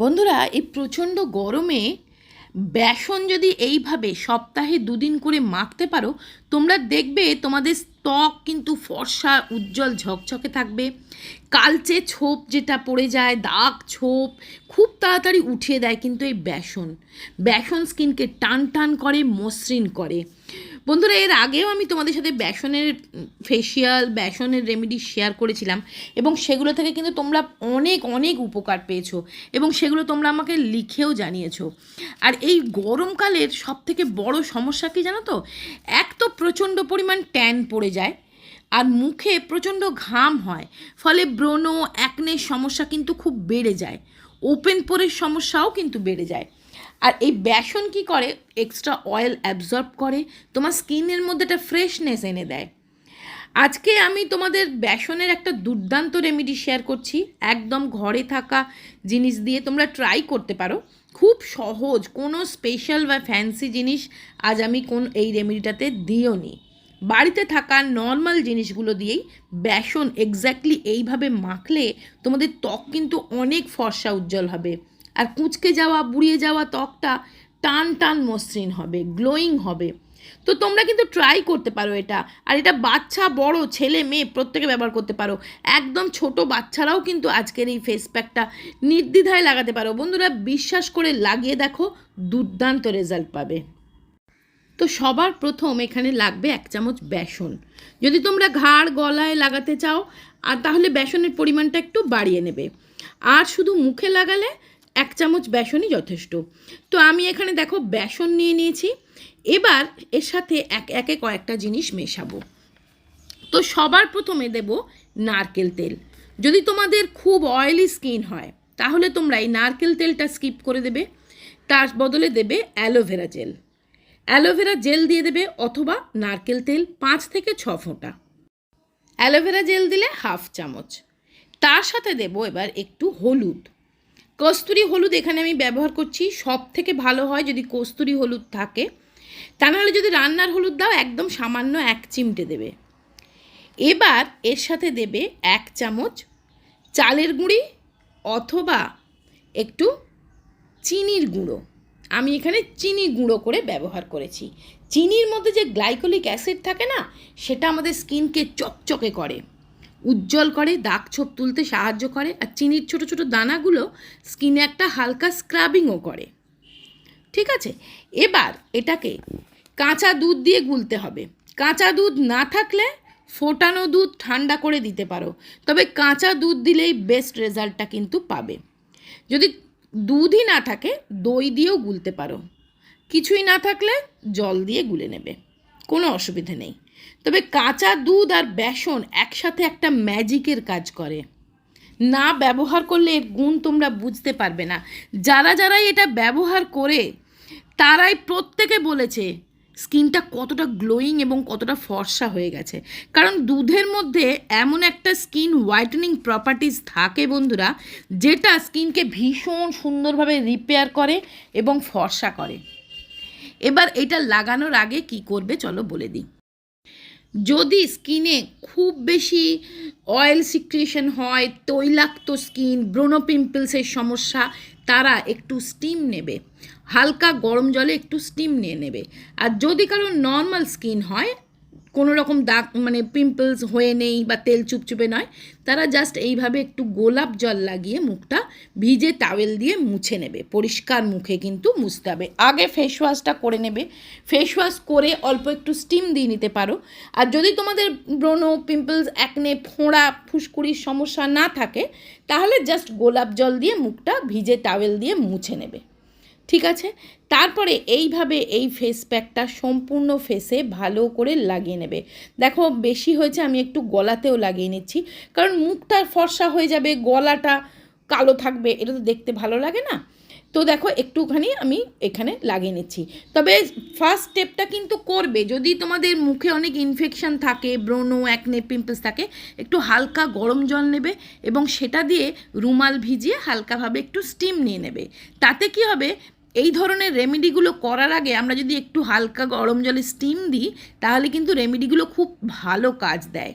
বন্ধুরা, এই প্রচণ্ড গরমে বেসন যদি এইভাবে সপ্তাহে দুদিন করে মাখতে পারো, তোমরা দেখবে তোমাদের ত্বক কিন্তু ফর্সা, উজ্জ্বল, ঝকঝকে থাকবে। কালচে ছোপ যেটা পড়ে যায়, দাগ ছোপ, খুব তাড়াতাড়ি উঠিয়ে দেয় কিন্তু এই বেসন। বেসন স্কিনকে টান টান করে, মসৃণ করে। বন্ধুরা, এর আগেও আমি তোমাদের সাথে বেসনের ফেসিয়াল বেসনের রেমেডি শেয়ার করেছিলাম এবং সেগুলো থেকে কিন্তু তোমরা অনেক অনেক উপকার পেয়েছ এবং সেগুলো তোমরা আমাকে লিখেও জানিয়েছো। আর এই গরমকালের সব থেকে বড় সমস্যা কি জানো তো? এক তো প্রচণ্ড পরিমাণ ট্যান পড়ে যায় আর মুখে প্রচণ্ড ঘাম হয়, ফলে ব্রণ অ্যাকনের সমস্যা কিন্তু খুব বেড়ে যায়। ওপেন পোরের সমস্যাও কিন্তু বেড়ে যায়। আর এই বেসন কি করে? এক্সট্রা অয়েল অ্যাবজর্ব করে, তোমার স্কিনের মধ্যে একটা ফ্রেশনেস এনে দেয়। আজকে আমি তোমাদের বেসনের একটা দুর্দান্ত রেমেডি শেয়ার করছি। একদম ঘরে থাকা জিনিস দিয়ে তোমরা ট্রাই করতে পারো। খুব সহজ, কোনো স্পেশাল বা ফ্যান্সি জিনিস আজ আমি কোন এই রেমেডিটাতে দিও নি। বাড়িতে থাকা নর্মাল জিনিসগুলো দিয়েই বেসন এক্স্যাক্টলি এইভাবে মাখলে তোমাদের ত্বক কিন্তু অনেক ফর্সা উজ্জ্বল হবে। আর কুঁচকে যাওয়া, বুড়িয়ে যাওয়া ত্বকটা টান টান মসৃণ হবে গ্লোয়িং হবে। তো তোমরা কিন্তু ট্রাই করতে পারো এটা। আর এটা বাচ্চা, বড়, ছেলে, মেয়ে প্রত্যেকে ব্যবহার করতে পারো। একদম ছোট বাচ্চারাও কিন্তু আজকের এই ফেস প্যাকটা নির্দ্বিধায় লাগাতে পারো। বন্ধুরা, বিশ্বাস করে লাগিয়ে দেখো, দুর্দান্ত রেজাল্ট পাবে। তো সবার প্রথম এখানে লাগবে এক চামচ বেসন। যদি তোমরা ঘাড় গলায় লাগাতে চাও, আর তাহলে বেসনের পরিমাণটা একটু বাড়িয়ে নেবে। আর শুধু মুখে লাগালে এক চামচ বেসনই যথেষ্ট। তো আমি এখানে দেখো বেসন নিয়ে নিয়েছি। এবার এর সাথে এক একে কয়েকটা জিনিস মেশাবো। তো সবার প্রথমে দেব নারকেল তেল। যদি তোমাদের খুব অয়েলি স্কিন হয়, তাহলে তোমরা এই নারকেল তেলটা স্কিপ করে দেবে। তার বদলে দেবে অ্যালোভেরা জেল অ্যালোভেরা জেল দিয়ে দেবে অথবা নারকেল তেল পাঁচ থেকে ছ ফোঁটা। অ্যালোভেরা জেল দিলে হাফ চামচ। তার সাথে দেব এবার একটু হলুদ। কস্তুরি হলুদ এখানে আমি ব্যবহার করছি। সব থেকে ভালো হয় যদি কস্তুরি হলুদ থাকে। তা নাহলে যদি রান্নার হলুদ দাও, একদম সামান্য এক চিমটে দেবে। এবার এর সাথে দেবে এক চামচ চালের গুঁড়ি অথবা একটু চিনির গুঁড়ো। আমি এখানে চিনি গুঁড়ো করে ব্যবহার করেছি। চিনির মধ্যে যে গ্লাইকোলিক অ্যাসিড থাকে না, সেটা আমাদের স্কিনকে চকচকে করে। উজ্জ্বল করে, দাগ ছোপ তুলতে সাহায্য করে আর চিনির ছোট ছোট দানাগুলো স্কিনে একটা হালকা স্ক্রাবিংও করে। ঠিক আছে? এবার এটাকে কাঁচা দুধ দিয়ে গুলতে হবে। কাঁচা দুধ না থাকলে ফোটানো দুধ ঠান্ডা করে দিতে পারো। তবে কাঁচা দুধ দিলেই বেস্ট রেজাল্টটা কিন্তু পাবে। যদি দুধই না থাকে, দই দিয়েও গুলতে পারো। কিছুই না থাকলে জল দিয়ে গুলে নেবে। কোনো অসুবিধে নেই। তবে কাঁচা দুধ আর বেসন একসাথে একটা ম্যাজিকের কাজ করে। না ব্যবহার করলে এর গুণ তোমরা বুঝতে পারবে না। যারা যারাই এটা ব্যবহার করে, তারাই প্রত্যেকে বলেছে, স্কিনটা কতটা গ্লোয়িং এবং কতটা ফর্সা হয়ে গেছে। কারণ দুধের মধ্যে এমন একটা স্কিন হোয়াইটেনিং প্রপার্টিস থাকে বন্ধুরা, যেটা স্কিনকে ভীষণ সুন্দরভাবে রিপেয়ার করে এবং ফর্সা করে। এবার এটা লাগানোর আগে কি করবে চলো বলে দিই। যদি স্কিনে খুব বেশি অয়েল সিক্রিয়েশন হয়, তৈলাক্ত স্কিন, ব্রোনো পিম্পলসের সমস্যা, তারা একটু স্টিম নেবে। হালকা গরম জলে একটু স্টিম নিয়ে নেবে। আর যদি কারও নর্মাল স্কিন হয় কোনো রকম দাগ মানে পিম্পলস হয়ে নেই বা তেল চুপচুপে নয়। তারা জাস্ট এইভাবে একটু গোলাপ জল লাগিয়ে মুখটা ভিজে টাওয়েল দিয়ে মুছে নেবে। পরিষ্কার মুখে কিন্তু মুছতে হবে। আগে ফেস ওয়াশটা করে নেবে। ফেস ওয়াশ করে অল্প একটু স্টিম দিয়ে নিতে পারো। আর যদি তোমাদের ব্রণ পিম্পলস একনে ফোঁড়া, ফুসকুড়ির সমস্যা না থাকে, তাহলে জাস্ট গোলাপ জল দিয়ে মুখটা ভিজে টাওয়েল দিয়ে মুছে নেবে। ঠিক আছে? তারপরে এইভাবে এই ফেস প্যাকটা সম্পূর্ণ ফেসে ভালো করে লাগিয়ে নেবে। দেখো, বেশি হয়েছে, আমি একটু গলাতেও লাগিয়ে নিচ্ছি। কারণ মুখটা ফর্সা হয়ে যাবে, গলাটা কালো থাকবে, এটা তো দেখতে ভালো লাগে না? তো দেখো, একটুখানি আমি এখানে লাগিয়ে নিচ্ছি। তবে ফার্স্ট স্টেপটা কিন্তু করবে। যদি তোমাদের মুখে অনেক ইনফেকশান থাকে, ব্রণ অ্যাকনে পিম্পলস থাকে, একটু হালকা গরম জল নেবে এবং সেটা দিয়ে রুমাল ভিজিয়ে হালকাভাবে একটু স্টিম নিয়ে নেবে। তাতে কি হবে? এই ধরনের রেমেডিগুলো করার আগে আমরা যদি একটু হালকা গরম জলে স্টিম দিই, তাহলে কিন্তু রেমেডিগুলো খুব ভালো কাজ দেয়।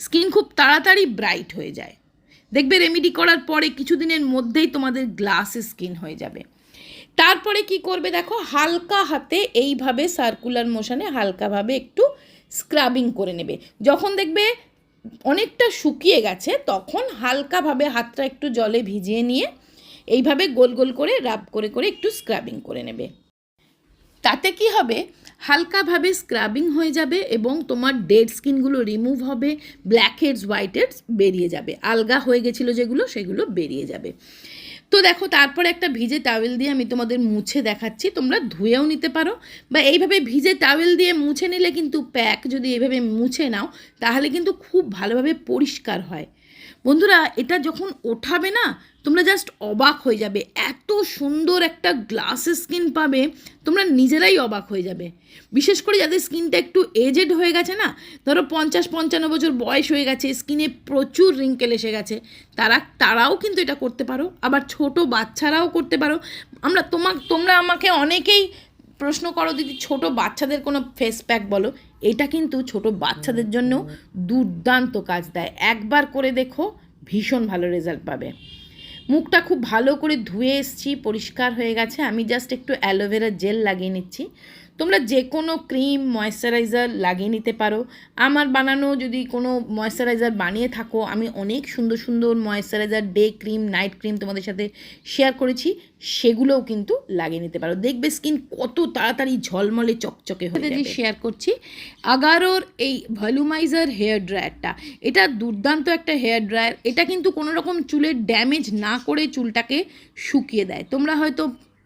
স্কিন খুব তাড়াতাড়ি ব্রাইট হয়ে যায়। দেখবে রেমেডি করার পরে কিছুদিনের মধ্যেই তোমাদের গ্লাস স্কিন হয়ে যাবে। তারপরে কি করবে দেখো, হালকা হাতে এইভাবে সার্কুলার মোশনে হালকাভাবে একটু স্ক্রাবিং করে নেবে। যখন দেখবে অনেকটা শুকিয়ে গেছে, তখন হালকাভাবে হাতটা একটু জলে ভিজিয়ে নিয়ে এইভাবে গোল গোল করে, রাব করে করে একটু স্ক্রাবিং করে নেবে। তাতে কি হবে? হালকাভাবে স্ক্রাবিং হয়ে যাবে এবং তোমার ডেড স্কিনগুলো রিমুভ হবে ব্ল্যাক হেডস হোয়াইট হেডস বেরিয়ে যাবে। আলগা হয়ে গেছিল যেগুলো, সেগুলো বেরিয়ে যাবে। তো দেখো, তারপরে একটা ভিজে টাওয়েল দিয়ে আমি তোমাদের মুছে দেখাচ্ছি। তোমরা ধুয়েও নিতে পারো বা এইভাবে ভিজে টাওয়েল দিয়ে মুছে নিলে কিন্তু প্যাক যদি এইভাবে মুছে নাও, তাহলে কিন্তু খুব ভালোভাবে পরিষ্কার হয়। বন্ধুরা, এটা যখন ওঠাবে না তোমরা জাস্ট অবাক হয়ে যাবে। এত সুন্দর একটা গ্লাস স্কিন পাবে, তোমরা নিজেরাই অবাক হয়ে যাবে। বিশেষ করে যাদের স্কিনটা একটু এজেড হয়ে গেছে না, ধরো পঞ্চাশ পঞ্চান্ন বছর বয়স হয়ে গেছে স্কিনে প্রচুর রিঙ্কেল এসে গেছে, তারা, তারাও কিন্তু এটা করতে পারো, আবার ছোট বাচ্চারাও করতে পারো। আমরা তোমা, তোমরা আমাকে অনেকেই প্রশ্ন করো, দিদি, ছোট বাচ্চাদের কোনো ফেস প্যাক বলো? এটা কিন্তু ছোট বাচ্চাদের জন্য দুর্দান্ত কাজ দেয়। একবার করে দেখো, ভীষণ ভালো রেজাল্ট পাবে। মুখটা খুব ভালো করে ধুয়ে এসছি, পরিষ্কার হয়ে গেছে। আমি জাস্ট একটু অ্যালোভেরা জেল লাগিয়ে নিচ্ছি। তোমরা যে কোনো ক্রিম ময়শ্চারাইজার লাগিয়ে নিতে পারো। আমার বানানো যদি কোনো ময়শ্চারাইজার বানিয়ে থাকো আমি অনেক সুন্দর সুন্দর moisturiser day cream night cream তোমাদের সাথে শেয়ার করেছি সেগুলোও কিন্তু লাগিয়ে নিতে পারো। দেখবে স্কিন কত তাড়াতাড়ি ঝলমলে চকচকে হয়ে যাবে। শেয়ার করছি আগারোর এই ভলিউমাইজার হেয়ার ড্রায়ারটা এটা দুর্দান্ত একটা হেয়ার ড্রায়ার এটা কিন্তু কোনো রকম চুলের ড্যামেজ না করে চুলটাকে শুকিয়ে দেয়। তোমরা হয়তো